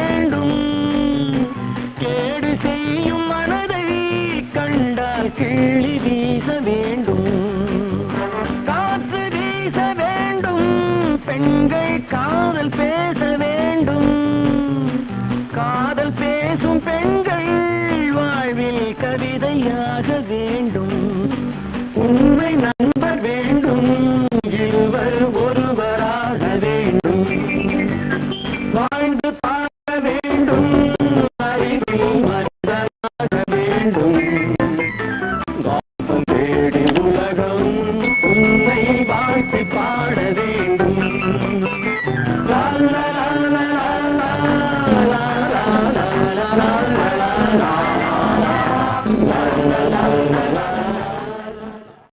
வேண்டும். கேடு செய்யும் மனதை கண்டால் கிள்ளி வீச வேண்டும். காற்று வீச வேண்டும். பெண்கள் காதல் பேச வேண்டும். காதல் பேசும் பெண்கள் வாழ்வில் கவிதையாக வேண்டும். உண்மை la la la la